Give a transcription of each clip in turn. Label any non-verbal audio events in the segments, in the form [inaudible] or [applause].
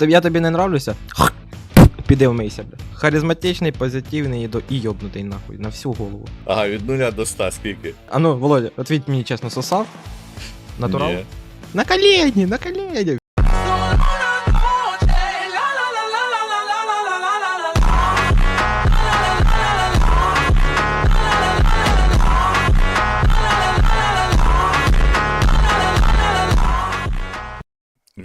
Я тобі не нравлюся? Піди вмийся, бля. Харизматичний, позитивний і, до... і йобнутий нахуй на всю голову. Ага, від нуля до ста скільки? А ну, Володя, отвіть мені чесно, сосав? Натурал? Ні. На колені, на колені.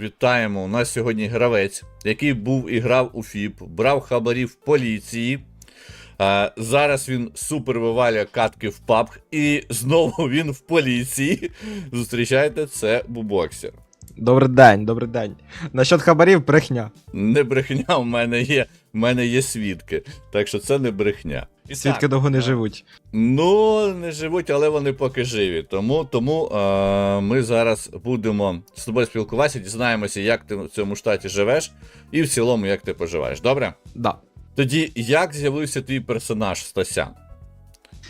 Вітаємо. У нас сьогодні гравець, який був і грав у ФІП, брав хабарі в поліції. А, зараз він супер вивалює катки в паб, і знову [laughs] він в поліції. Зустрічайте, це бубоксер. Добрий день, добрий день. Насчет хабарів брехня. Не брехня, у мене є, в мене є свідки. Так що це не брехня. І Свідки довго не живуть. Ну, не живуть, але вони поки живі. Тому, тому е, ми зараз будемо з тобою спілкуватися, дізнаємося, як ти в цьому штаті живеш, і в цілому, як ти поживаєш. Добре? Да. Тоді, як з'явився твій персонаж Стасян?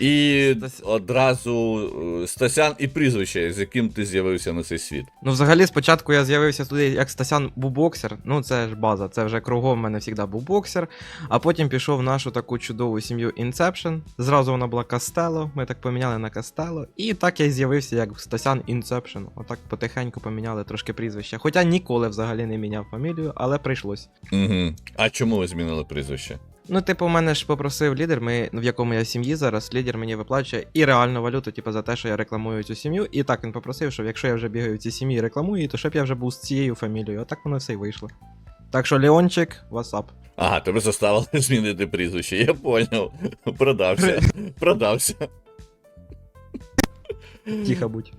І Стас- одразу е, Стасян і прізвище, з яким ти з'явився на цей світ. Ну, взагалі, спочатку я з'явився туди як Стасян бубоксер. Ну, це ж база, це вже кругом в мене завжди бубоксер. А потім пішов в нашу таку чудову сім'ю Inception. Зразу вона була Кастело, ми так поміняли на Кастело. І так я з'явився як Стасян Inception. Отак потихеньку поміняли трошки прізвище. Хоча ніколи взагалі не міняв фамілію, але прийшлось. Угу. А чому ви змінили прізвище? Ну, типу, мене ж попросив лідер, ми, в якому я сім'ї зараз, лідер мені виплачує і реальну валюту, типу, за те, що я рекламую цю сім'ю. І так він попросив, що якщо я вже бігаю в цій сім'ї і рекламую, то щоб я вже був з цією фамілією. Отак воно все й вийшло. Так що, Леончик, васап. Ага, тебе заставили [laughs] змінити прізвище. Я поняв. Продався. [laughs] Продався. Тихо будь.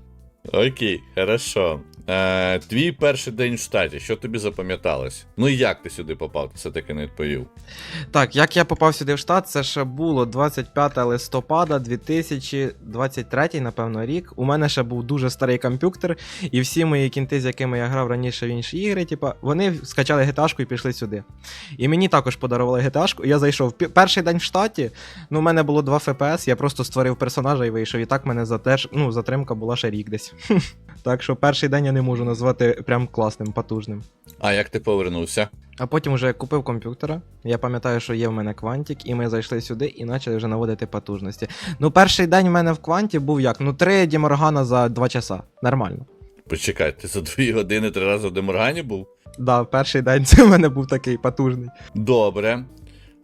Окей, хорошо. Е, твій перший день в штаті, що тобі запам'яталось? Ну і як ти сюди попав? Ти все-таки не відповів. Так, як я попав сюди в штат, це ще було 25 листопада 2023, напевно, рік. У мене ще був дуже старий комп'ютер, і всі мої кінти, з якими я грав раніше в інші ігри, типа, вони скачали GTA і пішли сюди. І мені також подарували і я зайшов. Перший день в штаті, ну, у мене було 2 FPS, я просто створив персонажа і вийшов. І так мене затеж, ну, затримка була ще рік десь. [laughs] Так що перший день я не можу назвати прям класним, потужним. А як ти повернувся? А потім вже купив комп'ютера. Я пам'ятаю, що є в мене квантик, і ми зайшли сюди і почали вже наводити потужності. Ну, перший день в мене в кванті був як? Ну, три Діморгана за 2 часа. Нормально. Почекай, ти за дві години три рази в Деморгані був? Да, перший день це в мене був такий потужний. Добре.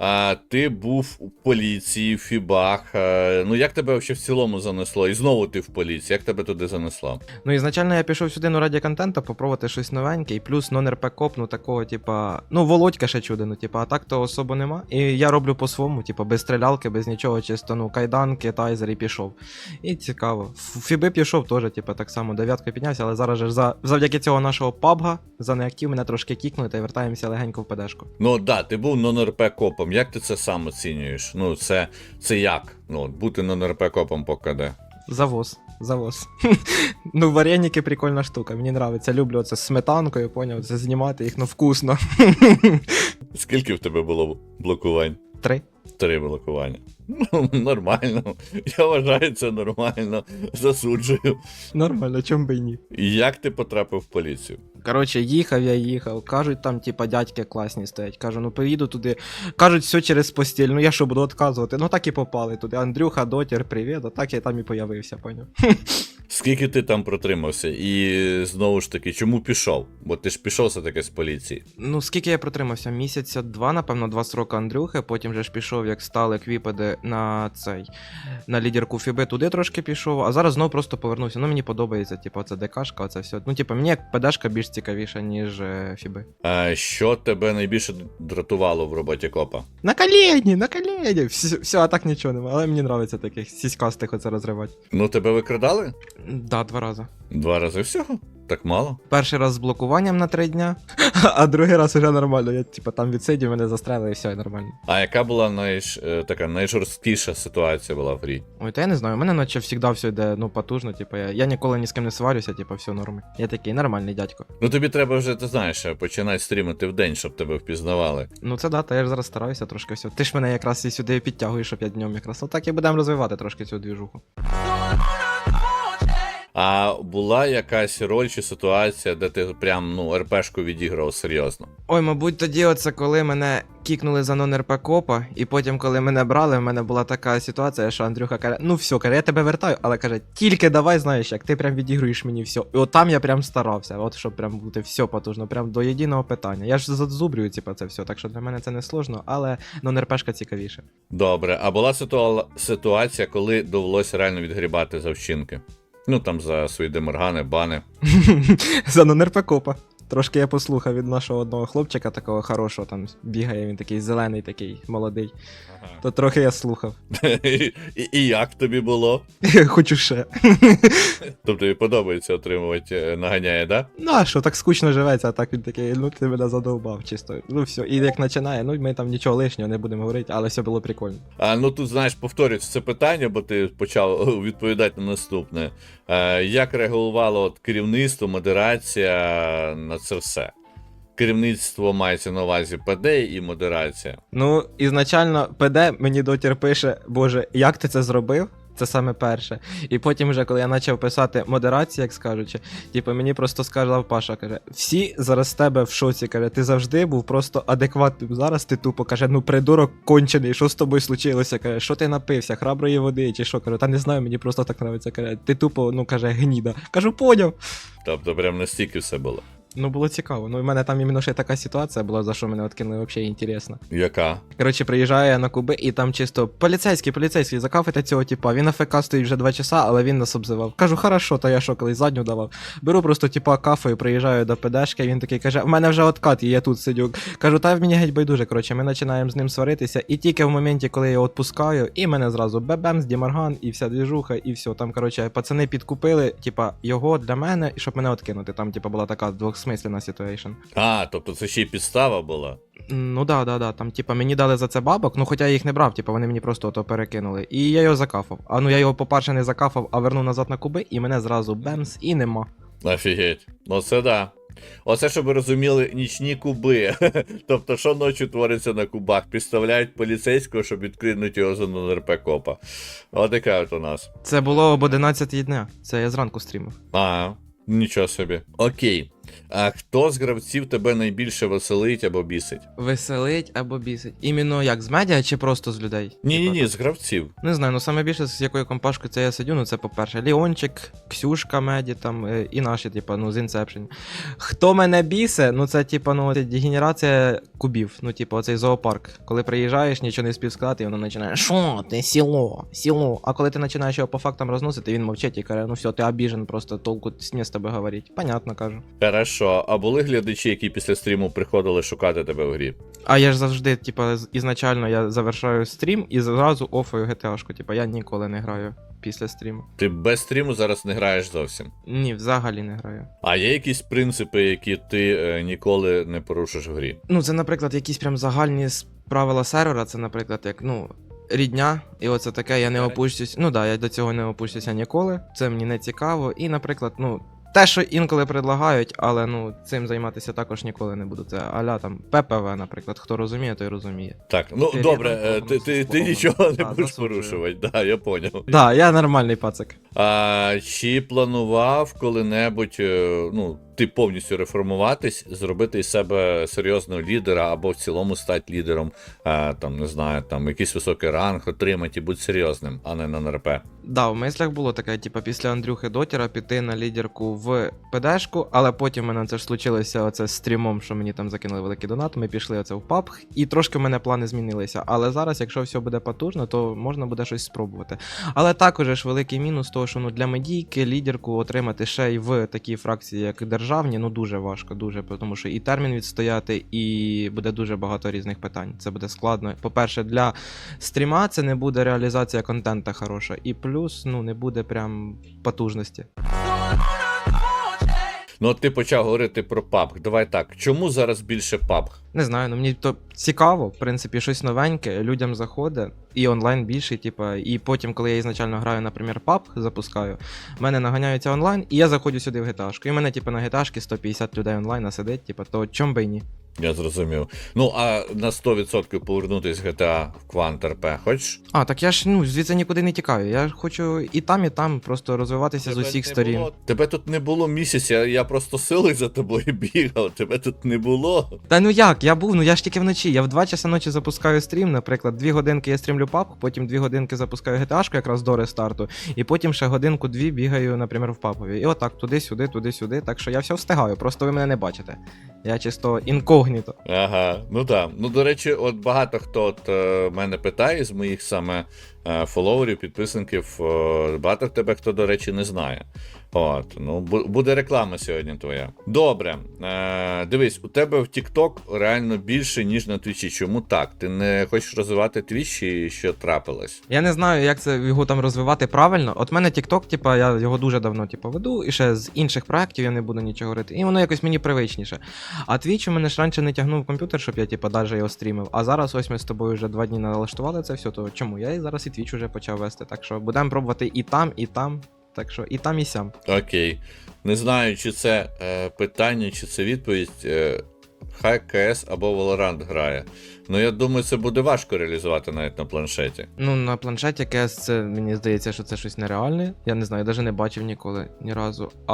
А ти був у поліції, в Фібах. Е, ну як тебе взагалі в цілому занесло? І знову ти в поліції, як тебе туди занесло? Ну, ізначально я пішов сюди ну, раді контенту, попробувати щось новеньке, і плюс нон-РП коп, ну такого, типа. Ну, Володька ще чудо, ну, типа, а так то особо нема. І я роблю по-своєму, типа, без стрілялки, без нічого, чисто, ну, кайданки, тайзер і пішов. І цікаво. Ф- Фіби пішов теж, типа, так само, дев'ятка піднявся, але зараз же за... завдяки цього нашого пабга за неактив мене трошки кікнули та й вертаємося легенько в ПДшку. Ну да, ти був нон-РП копом. Як ти це сам оцінюєш? Ну, це, це як? Ну, бути нон-РП копом по КД. Завоз. Завоз. [laughs] ну, вареники прикольна штука. Мені нравиться. Люблю це з сметанкою, поняв, це знімати їх, ну вкусно. [laughs] Скільки в тебе було блокувань? Три. Три блокування. Ну, нормально. Я вважаю це нормально. Засуджую. Нормально, чом би й ні. Як ти потрапив в поліцію? Коротше, їхав я їхав. Кажуть, там, типа, дядьки класні стоять. Кажу, ну поїду туди. Кажуть, все через постіль. Ну я що буду відказувати? Ну так і попали туди. Андрюха, дотір, привіт. А так я там і появився, поняв. Скільки ти там протримався? І знову ж таки, чому пішов? Бо ти ж пішов все-таки з поліції. Ну, скільки я протримався? Місяця два, напевно, два сроки Андрюхи. Потім же ж пішов, як стали квіпеди на цей на лідерку Фіби, туди трошки пішов, а зараз знову просто повернувся. Ну мені подобається, типу, це ДКшка, оце все. Ну, типу, мені як ПДшка більш цікавіша, ніж е, Фіби. А що тебе найбільше дратувало в роботі копа? На колені, на колені! Все, все, а так нічого немає, але мені нравиться таких сіськастих оце розривати. Ну, тебе викрадали? Да, два рази. Два рази всього? Так мало? Перший раз з блокуванням на три дня, [laughs] а другий раз уже нормально. Я типу там відсидів, мене застрелили і все, і нормально. А яка була найж, е, така найжорсткіша ситуація була в грі? Ой, та я не знаю, у мене наче завжди все йде ну потужно, типу, я, я ніколи ні з ким не сварюся, типу, все норми. Я такий нормальний дядько. Ну тобі треба вже, ти знаєш, починати стрімити в день, щоб тебе впізнавали. Ну це да, та я ж зараз стараюся трошки все. Ти ж мене якраз і сюди підтягуєш, щоб я днем якраз. Отак і будемо розвивати трошки цю двіжуху. А була якась роль чи ситуація, де ти прям ну РПшку відіграв серйозно? Ой, мабуть, тоді оце коли мене кікнули за нон-РП копа, і потім, коли мене брали, в мене була така ситуація, що Андрюха каже: ну все, каже, я тебе вертаю, але каже, тільки давай, знаєш, як ти прям відігруєш мені все. І от там я прям старався, от щоб прям бути все потужно, прям до єдиного питання. Я ж зазубрюю, типа, це все, так що для мене це не сложно, але нон-РПшка цікавіше. Добре, а була ситуа- ситуація, коли довелося реально відгрібати за вчинки? Ну там за свої деморгани, бани. [laughs] За нон-РП. Трошки я послухав від нашого одного хлопчика, такого хорошого, там бігає, він такий зелений, такий молодий. То трохи я слухав. [laughs] І, і як тобі було? [laughs] Хочу ще. [laughs] Тобто тобі подобається отримувати е, наганяє, да? Ну а що, так скучно живеться, а так він такий, ну ти мене задовбав чисто. Ну все, і як починає, ну ми там нічого лишнього не будемо говорити, але все було прикольно. А ну тут, знаєш, повторюється це питання, бо ти почав відповідати на наступне. Е, як реагувало от керівництво, модерація на це все? Керівництво мається на увазі ПД і модерація. Ну, ізначально ПД мені дотір пише, боже, як ти це зробив? Це саме перше. І потім, вже, коли я почав писати модерацію, як скажучи, типу, мені просто сказав Паша, каже, всі зараз з тебе в шоці, каже, ти завжди був просто адекватним. Зараз ти тупо каже, ну придурок кончений, що з тобою случилося? Каже, що ти напився, храброї води, чи що? Кажу, та не знаю, мені просто так нравиться. Каже, ти тупо, ну каже, гніда. Кажу, поняв. Тобто, прям настільки все було. Ну було цікаво. Ну, в мене там іменно ще така ситуація була, за що мене откинули взагалі інтересно. Яка? Коротше, приїжджаю я на Куби, і там чисто поліцейський, поліцейський, закафайте цього типа. Він АФК стоїть вже два часа, але він нас обзивав. Кажу, хорошо, то я що, колись задню давав. Беру просто типа кафою, приїжджаю до ПДшки, він такий каже: в мене вже откат, і я тут сидю. Кажу, та мені геть байдуже. Коротше, ми починаємо з ним сваритися, і тільки в моменті, коли я його відпускаю, і мене зразу бебем, з Дімарган, і вся двіжуха, і все. Там, коротше, пацани підкупили, типа, його для мене, щоб мене откинути. Там, типа, була така двохсмислена ситуація. А, тобто це ще й підстава була. Ну да, да, да. Там, типа, мені дали за це бабок, ну хоча я їх не брав, типа, вони мені просто ото перекинули. І я його закафав. А ну я його, по-перше, не закафав, а вернув назад на куби, і мене зразу бемс і нема. Офігеть. Ну це да. Оце, щоб ви розуміли, нічні куби. [laughs] тобто, що ночі твориться на кубах? Підставляють поліцейського, щоб відкинути його за НРП копа. Отака от у нас. Це було об 11 дня. Це я зранку стрімив. А, нічого собі. Окей. А хто з гравців тебе найбільше веселить або бісить? Веселить або бісить. Іменно як з медіа чи просто з людей? Ні, ні, ні, з гравців. Не знаю, ну саме більше з якою компашкою це я сидю, ну це по-перше, Ліончик, Ксюшка Меді там е, і наші, типа, ну з Inception. Хто мене бісе, ну це типа, ну це генерація кубів. Ну, типа, оцей зоопарк. Коли приїжджаєш, нічого не спів сказати, і воно починає, що ти, сіло, сіло. А коли ти починаєш його по фактам розносити, він мовчить і каже, ну все, ти обіжен, просто толку не з тебе говорить. Понятно кажу. Хорошо. А були глядачі, які після стріму приходили шукати тебе в грі? А я ж завжди, типа, ізначально я завершаю стрім і зразу офаю GTA-шку. Типа, я ніколи не граю після стріму. Ти без стріму зараз не граєш зовсім. Ні, взагалі не граю. А є якісь принципи, які ти е, ніколи не порушиш в грі? Ну, це, наприклад, якісь прям загальні правила сервера, це, наприклад, як, ну. Рідня, і оце таке, я не опущусь. Ну да, я до цього не опущуся ніколи. Це мені не цікаво. І, наприклад, ну, те, що інколи предлагають, але ну цим займатися також ніколи не буду. Це аля там ППВ, наприклад. Хто розуміє, той розуміє. Так, ну Ти добре, рядом е, ти, ти, ти нічого не Да, будеш порушувати, да, я поняв. Да, я нормальний пацик. А чи планував коли-небудь, е, ну, ти повністю реформуватись, зробити із себе серйозного лідера або в цілому стати лідером, е, там, не знаю, там якийсь високий ранг отримати і бути серйозним, а не на НРП. Да, в мислях було таке, типу, після Андрюхи Дотіра піти на лідерку в ПДшку, але потім мене це ж случилося оце з стрімом, що мені там закинули великий донат, ми пішли оце в паб, і трошки в мене плани змінилися. Але зараз, якщо все буде потужно, то можна буде щось спробувати. Але також ж великий мінус того, що ну для медійки лідерку отримати ще й в такій фракції, як державні, ну дуже важко, дуже, тому що і термін відстояти, і буде дуже багато різних питань. Це буде складно. По-перше, для стріма це не буде реалізація контента хороша, і плюс ну не буде прям потужності. Ну, от ти почав говорити про PUBG. Давай так. Чому зараз більше PUBG? Не знаю, ну мені то цікаво, в принципі, щось новеньке, людям заходить, і онлайн більше, типа, і потім, коли я ізначально граю, наприклад, PUBG запускаю, в мене наганяються онлайн, і я заходжу сюди в геташку. І мене, типа, на GTA 150 людей онлайн сидить, типа, то чом би й ні. Я зрозумів. Ну, а на 100% повернутись в GTA в Quant RP, хочеш? А, так я ж ну звідси нікуди не тікаю. Я хочу і там, і там просто розвиватися з усіх сторін. Було, тебе тут не було місяця, я просто силою за тобою [laughs] бігав, тебе тут не було. Та ну як, я був, ну я ж тільки вночі. Я в 2 часа ночі запускаю стрім, наприклад, 2 годинки я стрімлю папку, потім 2 годинки запускаю GTA-шку якраз до рестарту, і потім ще годинку-дві бігаю, наприклад, в папові. І отак, туди-сюди, туди-сюди. Так що я все встигаю, просто ви мене не бачите. Я чисто інкогніто. Ага, ну так. Ну, до речі, от багато хто от, е, мене питає з моїх саме е, фоловерів, підписників, е, багато тебе хто, до речі, не знає. От, ну, буде реклама сьогодні твоя. Добре. Е, дивись, у тебе в TikTok реально більше, ніж на Твічі. Чому так? Ти не хочеш розвивати Твіч, чи що трапилось? Я не знаю, як це його там розвивати правильно. От мене TikTok, типа, я його дуже давно типу, веду, і ще з інших проєктів я не буду нічого говорити. І воно якось мені привичніше. А Twitch у мене ж раніше не тягнув комп'ютер, щоб я типу, навіть його стрімив. А зараз ось ми з тобою вже два дні налаштували це все, то чому? Я і зараз і Twitch вже почав вести. Так що будемо пробувати і там, і там. Так що і там, і сям. Окей. Не знаю, чи це е, питання, чи це відповідь. Е, хай КС або Valorant грає. Ну, я думаю, це буде важко реалізувати навіть на планшеті. Ну, на планшеті КС це мені здається, що це щось нереальне. Я не знаю, я навіть не бачив ніколи ні разу. А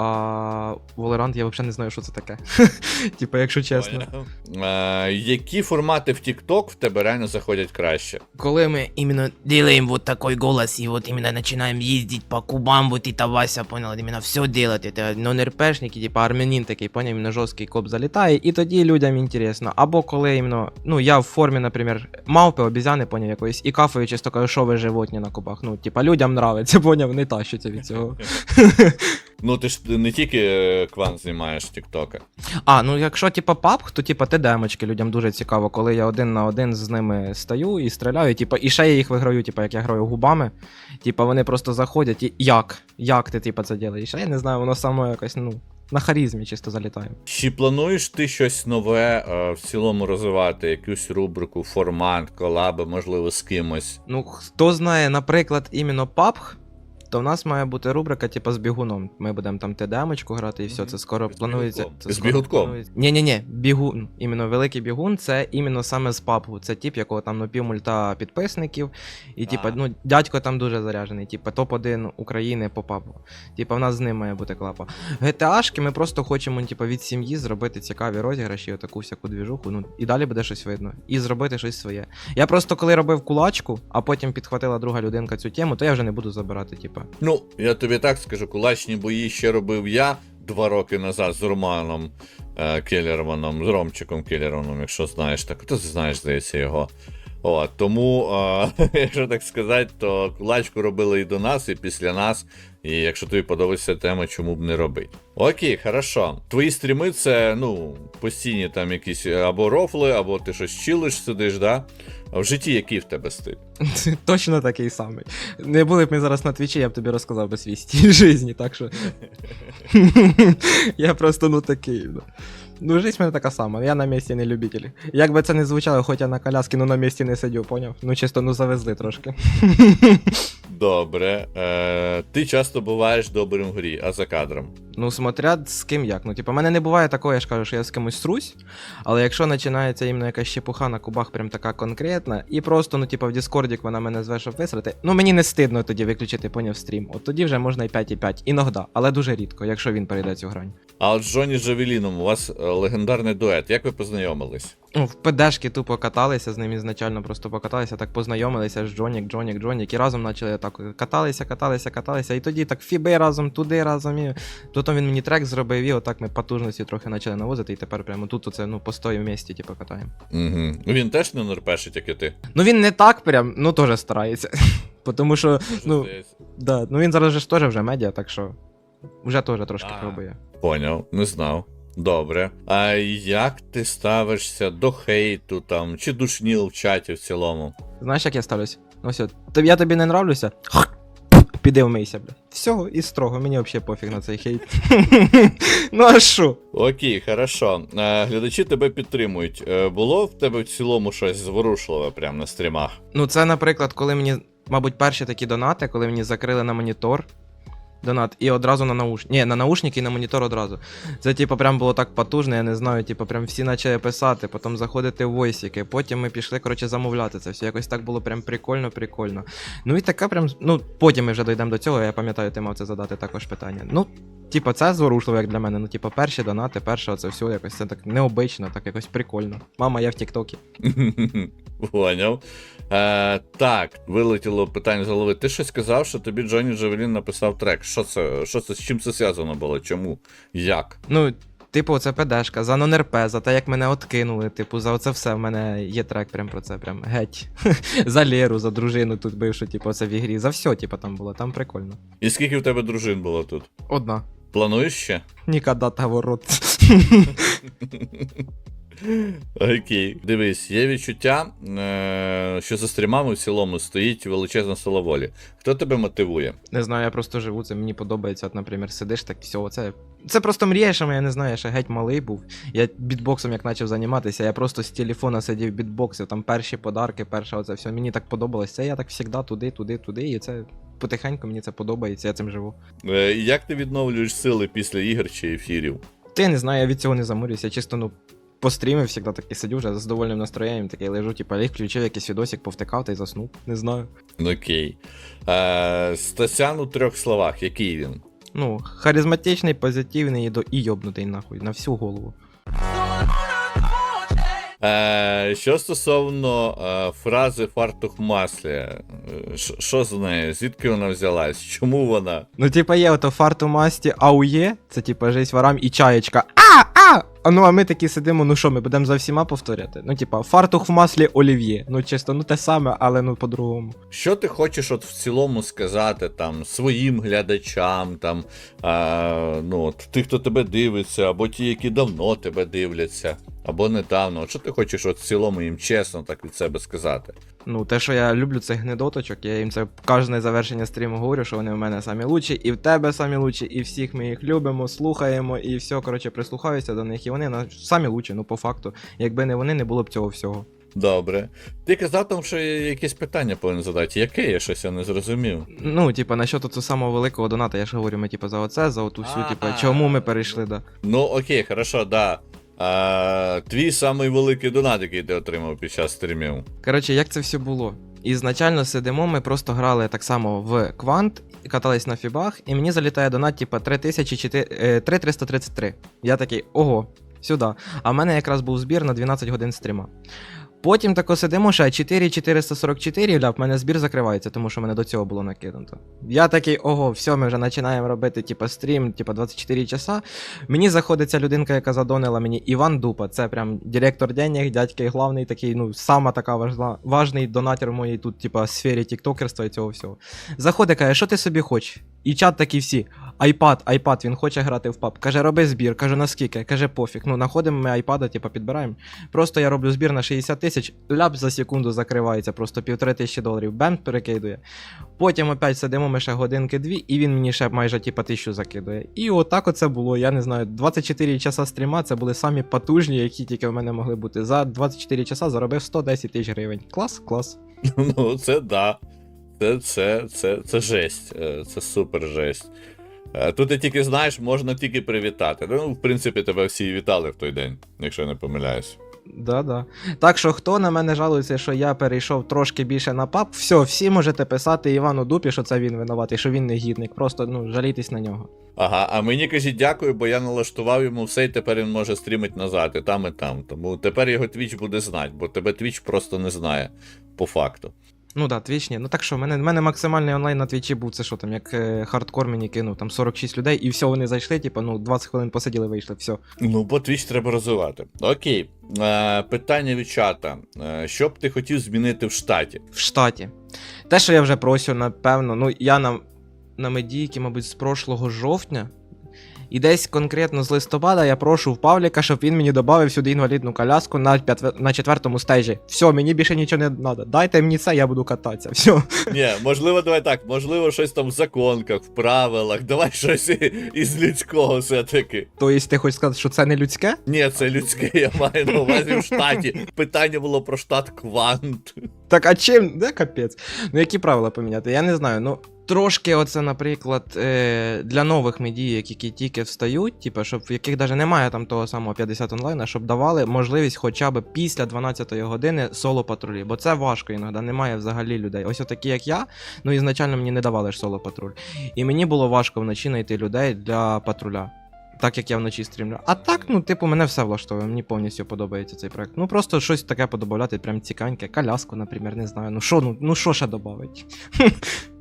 Valorant я взагалі не знаю, що це таке. [laughs] Типа, якщо чесно. Е, які формати в TikTok в тебе реально заходять краще? Коли ми Именно делаем вот такой голос и вот именно начинаем ездить по кубам, вот это Вася, понял, именно все делать. Это нон-РПшники, типа армянин такий, поняв, іменно жорсткий коп залітає, і тоді людям інтересно. Або коли іменно, ну я в формі, наприклад, мавпи, обізяни, поняв, якоїсь, і кафою чисто кажу, що ви животні на кубах. Ну, типа, людям нравиться, поняв, не тащаться від цього. Ну, ти ж не тільки е, квант знімаєш TikTok. А, ну якщо типа папк, то типа ТДМочки людям дуже цікаво, коли я один на один з ними стою і стріляю, типа, і ще я їх виграю, типа, як я граю губами. Типа вони просто заходять і як? Як ти типа це робиш? Я не знаю, воно само якось, ну, на харізмі чисто залітаю. Чи плануєш ти щось нове е, в цілому розвивати? Якусь рубрику, формат, колаби, можливо, з кимось? Ну, хто знає, наприклад, іменно PUBG, то в нас має бути рубрика, типу, з бігуном. Ми будемо там ТДМочку грати і все, це скоро З планується. Це З скоро бігунком? планується. Ні-ні-ні, бігун. Іменно великий бігун, це іменно саме з PUBG. Це тип, якого там ну, півмульта підписників. І, типа, ну, дядько там дуже заряджений, типа, топ-1 України по PUBG. Типа, в нас з ним має бути клапа. GTA-шки ми просто хочемо, типа, від сім'ї зробити цікаві розіграші, отаку всяку двіжуху. Ну, і далі буде щось видно. І зробити щось своє. Я просто коли робив кулачку, а потім підхватила друга людинка цю тему, то я вже не буду забирати, типа. Ну, я тобі так скажу, кулачні бої ще робив я два роки назад з Романом е, Келлерманом, з Ромчиком Келлерманом, якщо знаєш, так ти знаєш, здається, його. От, тому, е, [laughs] якщо так сказати, то кулачку робили і до нас, і після нас. І якщо тобі подобається тема, чому б не робити. Окей, хорошо. Твої стріми це, ну, постійні там якісь або рофли, або ти щось чилиш, сидиш, да? А в житті який в тебе стиль? [laughs] Точно такий самий. Не були б ми зараз на твічі, я б тобі розказав би свій стиль [laughs] житті, так що. [laughs] я просто ну такий. Ну, ну життя в мене така сама, я на місці не любитель. Як би це не звучало, хоч я на коляски, ну на місці не сидю, поняв? Ну чисто ну завезли трошки. Добре. Е, ти часто буваєш добрим в грі, а за кадром. Ну, смотря з ким як. Ну, типу, мене не буває такого, я ж кажу, що я з кимось срусь. Але якщо починається іменно якась щепуха на кубах, прям така конкретна, і просто, ну, типу, в Діскорді вона мене зве, щоб висрати, ну мені не стидно тоді виключити, поняв стрім. От тоді вже можна і 5,5. Іногда, але дуже рідко, якщо він перейде цю грань. А от з Джоні Джавеліном у вас е, легендарний дует. Як ви познайомились? Ну, в ПДшки тупо каталися з ним ізначально, просто покаталися, так познайомилися з Джонік, Джонік, Джонік, і разом почали так каталися, каталися, каталися. І тоді так фіби разом, туди разом. І потім він мені трек зробив, і отак ми потужності трохи почали навозити, і тепер прямо тут оце, ну, постою в місті, типу, катаємо. Угу. Він теж не нерпешить, як і ти. Ну він не так прям, ну теж старається. [laughs] Тому що, ну, да, ну він зараз же ж теж вже медіа, так що вже теж трошки А. пробує. Поняв, не знав. Добре. А як ти ставишся до хейту там, чи душніл в чаті в цілому? Знаєш, як я ставлюсь? Ну все, я тобі не нравлюся. [clears throat] Піди вмийся, бля. Всього і строго, мені взагалі пофіг на цей хейт. [laughs] ну а що? Окей, хорошо. Е, глядачі тебе підтримують. Е, було в тебе в цілому щось зворушливе прямо на стрімах? Ну, це, наприклад, коли мені, мабуть, перші такі донати, коли мені закрили на монітор. Донат, і одразу на наушники. Ні, на наушники і на монітор одразу. Це, типу, прям було так потужно, я не знаю, типу, прям всі почали писати, потім заходити в войсики, потім ми пішли, коротше, замовляти це все. Якось так було прям прикольно, прикольно. Ну і така прям, ну, потім ми вже дійдемо до цього, я пам'ятаю, ти мав це задати також питання. Ну, типу, це зворушливо, як для мене. Ну, типу, перші донати, перше оце все якось це так необично, так якось прикольно. Мама, я в Тіктокі. [laughs] Поняв. Е, так, вилетіло питання з голови. Ти щось сказав, що тобі Джонні Джавелін написав трек. Що це? Що це? З чим це зв'язано було? Чому? Як? Ну, типу, це ПДшка, за нон-РП, за те, як мене откинули, типу, за оце все в мене є трек прям про це, прям геть. [laughs] за Леру, за дружину тут бившу, типу, це в ігрі. За все, типу, там було, там прикольно. І скільки в тебе дружин було тут? Одна. Плануєш ще? Ніколи того рот. Окей. Дивись, є відчуття, е, що за стрімами в цілому стоїть величезна сила волі. Хто тебе мотивує? Не знаю, я просто живу, це мені подобається. От, наприклад, сидиш так, все, це. Це просто мрія, що я не знаю, я ще геть малий був. Я бітбоксом як почав займатися, я просто з телефона сидів бітбоксив, там перші подарки, перше оце все. Мені так подобалось. Це я так завжди туди, туди, туди, і це потихеньку мені це подобається, я цим живу. Е, як ти відновлюєш сили після ігор чи ефірів? Я не знаю, я від цього не замурююся, я чисто, ну. По стрімі всегда такий сидю вже з задовольним настроєнням, такий лежу, типу, ліг, включив якийсь відосик, повтикав та й заснув. Не знаю. Окей. Е, Стасян у трьох словах, який він? Ну, харизматичний, позитивний і, до... і йобнутий нахуй на всю голову. Е, що стосовно е, фрази фартух маслі, е, що з нею? Звідки вона взялась? Чому вона? Ну, типа, є ото фарт у масті аує, це типа жесть варам і чаєчка. А, а! А ну а ми такі сидимо, ну що, ми будемо за всіма повторяти? Ну, типа, фартух в маслі олів'є. Ну, чисто, ну те саме, але ну по-другому. Що ти хочеш от в цілому сказати там своїм глядачам, там, е, ну, от, тих, хто тебе дивиться, або ті, які давно тебе дивляться, або недавно. Що ти хочеш от в цілому їм чесно так від себе сказати? Ну, те, що я люблю цих гнедоточок, я їм це кожне завершення стріму говорю, що вони в мене самі лучші, і в тебе самі лучші, і всіх ми їх любимо, слухаємо, і все, коротше, прислухаюся до них, і вони на- самі лучші, ну по факту. Якби не вони, не було б цього всього. Добре. Ти казав там, що я якесь питання повинен задати. Яке я щось я не зрозумів? Ну, типа, насчет цього самого великого доната, я ж говорю, ми типа за оце, за оту всю, типа, чому ми перейшли, да. Ну, окей, хорошо, да. А, твій самий великий донат, який ти отримав під час стрімів. Коротше, як це все було? Ізначально сидимо, ми просто грали так само в квант, катались на фібах, і мені залітає донат, типа 3400, е, 3333. Я такий, ого, сюди. А в мене якраз був збір на 12 годин стріма. Потім тако сидимо ще 4444, ля, в мене збір закривається, тому що мене до цього було накинуто. Я такий, ого, все, ми вже починаємо робити, типа, стрім, типа 24 часа. Мені заходить ця людинка, яка задонила мені Іван Дупа. Це прям директор денег, дядька і главний такий, ну, сама така важна, важний донатор в моїй тут, типа, сфері тіктокерства і цього всього. Заходить, каже, що ти собі хочеш? І чат такі всі. Айпад, айпад, він хоче грати в паб. Каже, роби збір. Каже, наскільки? Каже, пофіг. Ну, знаходимо ми айпада, типа, підбираємо. Просто я роблю збір на 60 тисяч, ляп за секунду закривається, просто півтори тисячі доларів. Бем перекидує. Потім опять сидимо ми ще годинки дві, і він мені ще майже типа тисячу закидує. І отак оце було. Я не знаю, 24 часа стріма це були самі потужні, які тільки в мене могли бути. За 24 часа заробив 110 тисяч гривень. Клас, клас. [laughs] Ну, це да. Це, це, це, це жесть. Е, Це супер жесть. Е, Тут ти тільки знаєш, можна тільки привітати. Ну, в принципі, тебе всі вітали в той день, якщо я не помиляюсь. Да-да. Так що хто на мене жалується, що я перейшов трошки більше на пап, все, всі можете писати Івану Дупі, що це він винуватий, що він не гідник. Просто ну жалійтесь на нього. Ага, а мені кажіть дякую, бо я налаштував йому все, і тепер він може стрімити назад, і там, і там. Тому тепер його твіч буде знати, бо тебе твіч просто не знає, по факту. Ну да, твіч ні. Ну так що, в мене, в мене максимальний онлайн на твічі був, це що там, як е, хардкор мені кинув, там 46 людей, і все, вони зайшли, типу, ну 20 хвилин посиділи, вийшли, все. Ну, бо твіч треба розвивати. Окей. Е, питання від чата. Е, що б ти хотів змінити в штаті? В штаті. Те, що я вже просю, напевно, ну я на, на медійки, мабуть, з прошлого жовтня. І десь конкретно з листопада я прошу в Павліка, щоб він мені додав сюди інвалідну коляску на, п'ят... на четвертому стежі. Все, мені більше нічого не треба. Дайте мені це, я буду кататися. Все. Ні, можливо, давай так, можливо, щось там в законках, в правилах, давай щось із людського все-таки. Тобто, ти хочеш сказати, що це не людське? Ні, це людське, я маю на увазі в штаті. Питання було про штат Квант. Так, а чим? Де капець? Ну які правила поміняти? Я не знаю. Ну, Трошки, оце, наприклад, е, для нових медій, які тільки встають, типу, щоб в яких навіть немає там того самого 50 онлайна, щоб давали можливість хоча б після 12-ї години соло патрулі. Бо це важко іноді, немає взагалі людей. Ось такі, як я, ну ізначально мені не давали ж соло патруль. І мені було важко вночі знайти людей для патруля. Так як я вночі стрімлю. А так, ну, типу, мене все влаштовує, мені повністю подобається цей проект. Ну просто щось таке подобавляти, прям цікавеньке. Коляску, наприклад, не знаю. Ну що, ну, ну що ще додавить? [laughs]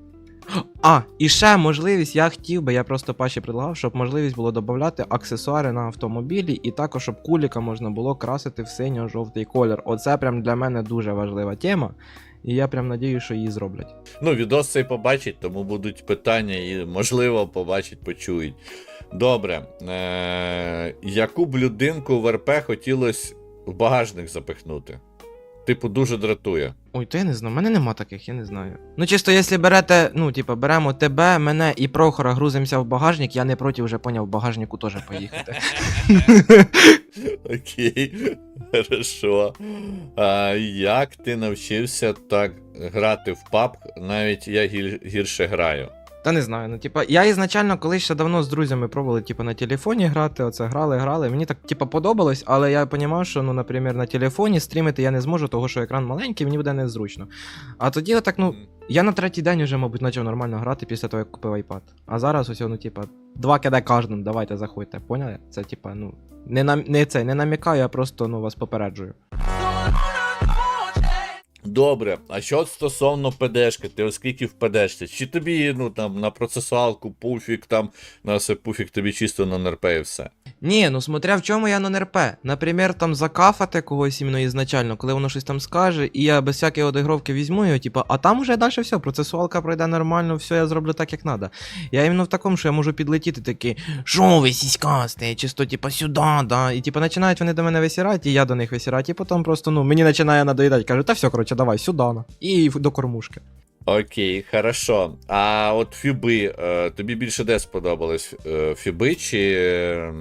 А, і ще можливість, я хотів би, я просто паші предлагав, щоб можливість було додати аксесуари на автомобілі, і також, щоб куліка можна було красити в синьо-жовтий колір. Оце прям для мене дуже важлива тема. І я прям надію, що її зроблять. Ну, відос цей побачить, тому будуть питання і, можливо, побачать, почують. Добре. Е- яку б людинку в РП хотілося в багажник запихнути? Типу, дуже дратує. Ой, то я не знаю, в мене нема таких, я не знаю. Ну, чисто, якщо берете, ну, типа, беремо тебе, мене і Прохора грузимося в багажник, я не проти вже поняв в багажнику теж поїхати. [laughs] Окей, хорошо. А як ти навчився так грати в PUBG, навіть я гірше граю? Та не знаю, ну типа, я ізначально колись ще давно з друзями пробували, типу, на телефоні грати, оце грали, грали. Мені так, типа, подобалось, але я розумів, що, ну, наприклад, на телефоні стрімити я не зможу, того що екран маленький, мені буде незручно. А тоді, отак, ну, я на третій день вже, мабуть, почав нормально грати після того, як купив iPad. А зараз ось, ну, типа, два кидай кожному, давайте заходьте, поняли? Це, типа, ну, не, нам, не це, не намікаю, а просто, ну, вас попереджую. Добре, а що стосовно ПДшки, ти оскільки в ПДшці? Чи тобі ну там на процесуалку пуфік, там на все пуфік тобі чисто на НРП і все? Ні, ну смотря в чому я на НРП. Наприклад, там закафати когось іменно ізначально, коли воно щось там скаже, і я без всякої одігровки візьму його, типа, а там уже далі все, процесуалка пройде нормально, все я зроблю так, як треба. Я іменно в такому, що я можу підлетіти такий, Шо ви сіськасти, чисто типа сюди, да, і типа починають вони до мене висірати, і я до них висірати, і потім просто, ну, мені починає надоїдати, кажу, та все, коротше, давай, сюди, на. І до кормушки. Окей, хорошо. А от Фіби, е, тобі більше де сподобалось? Е, Фіби чи, е,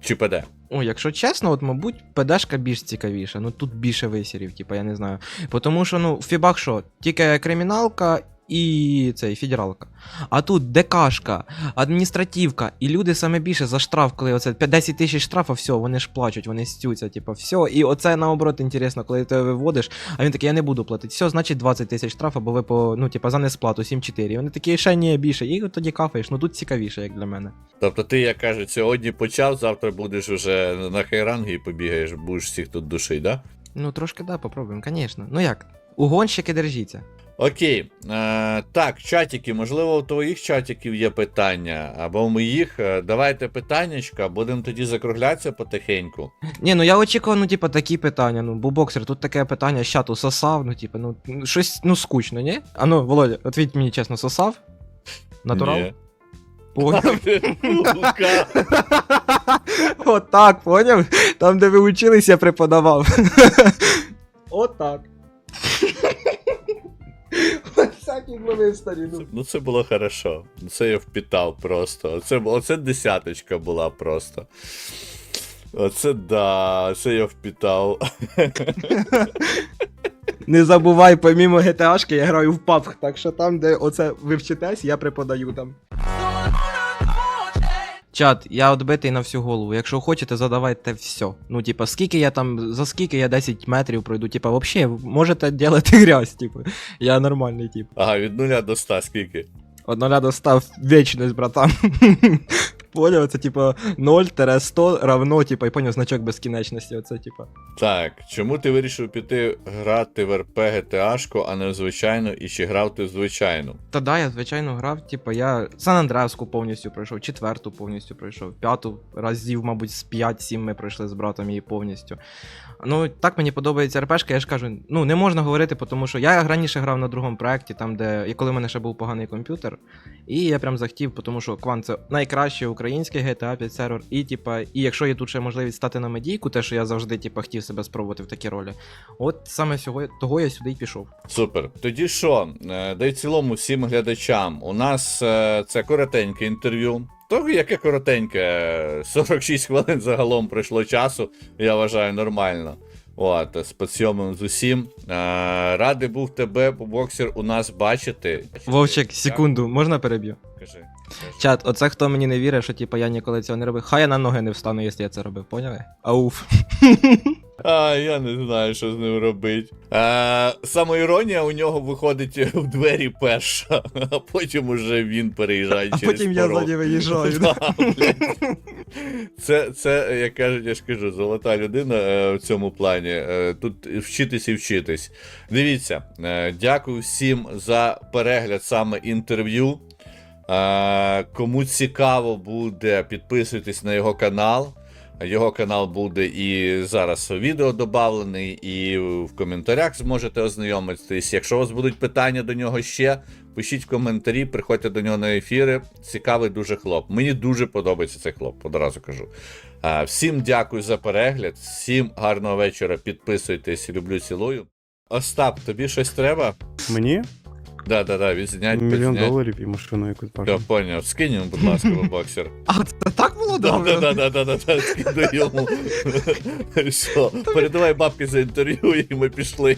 чи ПД? О, якщо чесно, от, мабуть, ПДшка більш цікавіша. Ну тут більше висірів, типа, я не знаю. Тому що, ну, в фібах що? Тільки криміналка і цей федералка. А тут ДКшка, адміністративка, і люди саме більше за штраф, коли оце 10 тисяч штрафа, все, вони ж плачуть, вони стються, типа, все. І оце наоборот інтересно, коли ти виводиш, а він такий, я не буду платити. Все, значить 20 тисяч штрафа, бо ви по, ну, типа, за несплату 7-4. І вони такі, ще ні, більше. І тоді кафаєш. Ну тут цікавіше, як для мене. Тобто ти, як кажуть, сьогодні почав, завтра будеш уже на хайрангі і побігаєш, будеш всіх тут душить, да? Ну, трошки да, попробуємо, звісно. Ну як? Угонщики держіться. Окей. Е, так, чатики, можливо, у твоїх чатиків є питання, або у моїх. Е, Давайте питаннячка, будемо тоді закруглятися потихеньку. Ні, ну я очікував, ну, типа, такі питання. Ну, бубоксер, тут таке питання з чату сосав, ну, типа, ну, щось, ну, скучно, ні? А ну, Володя, отвіть мені чесно, сосав? Натурал? Ні. Поняв. Отак, поняв? Там, де ви учились, я преподавав. Отак. Всякий ловив старіну. Ну це було хорошо. Це я впітав просто. Оце, оце десяточка була просто. Оце да, це я впітав. [laughs] Не забувай, помімо GTA-шки, я граю в PUBG, так що там, де оце ви вчитесь, я преподаю там. Чат, я отбитий на всю голову. Якщо хочете, задавайте все. Ну, типа, скільки я там, за скільки я 10 метрів пройду, типа, вообще, можете делати [laughs] грязь, типу. Я нормальний тип. Ага, від нуля до ста скільки? От нуля до достав вічність, братан. [laughs] Поняв, це типа 0-100 равно, типа, і поняв значок безкінечності. Оце, типа. Так, чому ти вирішив піти грати в РП GTA-шку, а не в звичайну, і чи грав ти в звичайну? Та да, я звичайно грав, типа, я Сан Андреаску повністю пройшов, четверту повністю пройшов, п'яту разів, мабуть, з 5-7 ми пройшли з братом її повністю. Ну, так мені подобається РПшка, я ж кажу, ну не можна говорити, тому що я раніше грав на другому проєкті, там, де коли в мене ще був поганий комп'ютер. І я прям захотів, тому що Кван це найкращий український GTA 5 сервер. І, типа, і якщо є тут ще можливість стати на медійку, те, що я завжди типа, хотів себе спробувати в такі ролі, от саме всього того я сюди й пішов. Супер. Тоді що, е, да й в цілому всім глядачам. У нас е, це коротеньке інтерв'ю. То яке коротеньке, 46 хвилин загалом пройшло часу, я вважаю нормально. От, з підсйомом з усім. А, радий був тебе, боксер, у нас бачити. Вовчик, секунду, можна переб'ю? Кажи. Чат, оце хто мені не вірить, що типу, я ніколи цього не робив. Хай я на ноги не встану, якщо я це робив, поняли? Ауф. [laughs] А, я не знаю, що з ним робить. А, самоіронія у нього виходить в двері перша, [laughs] а потім уже він переїжджає А через потім я порог. ззаді виїжджаю. [laughs] Да. Це, це, як кажуть, я ж кажу, золота людина е, в цьому плані. Е, тут вчитись і вчитись. Дивіться, е, дякую всім за перегляд саме інтерв'ю. Е, кому цікаво буде, підписуйтесь на його канал. Його канал буде і зараз відео додавлений, і в коментарях зможете ознайомитись. Якщо у вас будуть питання до нього ще, пишіть в коментарі, приходьте до нього на ефіри. Цікавий дуже хлоп. Мені дуже подобається цей хлоп, одразу кажу. Всім дякую за перегляд, всім гарного вечора. Підписуйтесь, люблю, цілую. Остап, тобі щось треба? Мені? Да, [laughs] да, да, відзнять, Мільйон підзнять. доларів і машину якусь Я бачу. поняв. Скинь йому, будь ласка, боксер. А це так було Да, добре? да, да, да, да, да, скину йому. Що, [laughs] передавай бабки за інтерв'ю, і ми пішли.